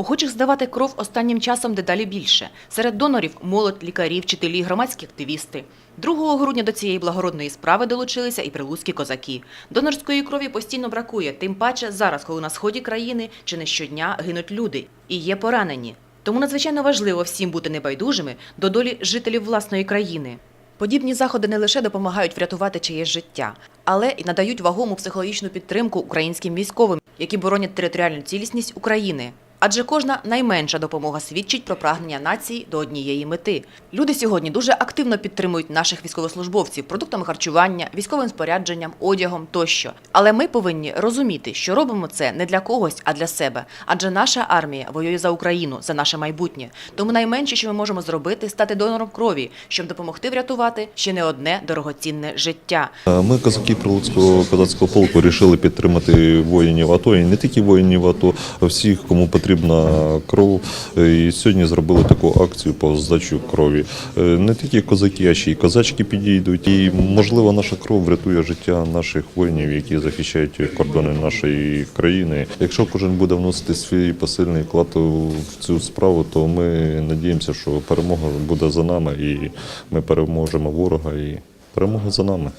Охочих здавати кров останнім часом дедалі більше. Серед донорів молодь, лікарі, вчителі, громадські активісти. 2 грудня до цієї благородної справи долучилися і прилуцькі козаки. Донорської крові постійно бракує, тим паче зараз, коли на сході країни чи не щодня гинуть люди і є поранені. Тому надзвичайно важливо всім бути небайдужими до долі жителів власної країни. Подібні заходи не лише допомагають врятувати чиєсь життя, але й надають вагому психологічну підтримку українським військовим, які боронять територіальну цілісність України. Адже кожна найменша допомога свідчить про прагнення нації до однієї мети. Люди сьогодні дуже активно підтримують наших військовослужбовців продуктами харчування, військовим спорядженням, одягом тощо. Але ми повинні розуміти, що робимо це не для когось, а для себе. Адже наша армія воює за Україну, за наше майбутнє. Тому найменше, що ми можемо зробити, стати донором крові, щоб допомогти врятувати ще не одне дорогоцінне життя. Ми, козаки Прилуцького козацького полку, вирішили підтримати воїнів АТО і не тільки воїнів АТО, а всіх, кому потрібна кров. І сьогодні зробили таку акцію по здачу крові. Е, Не тільки козаки, а ще й козачки підійдуть. І можливо, наша кров врятує життя наших воїнів, які захищають кордони нашої країни. Якщо кожен буде вносити свій посильний вклад в цю справу, то ми надіємося, що перемога буде за нами, і ми переможемо ворога, і перемога за нами.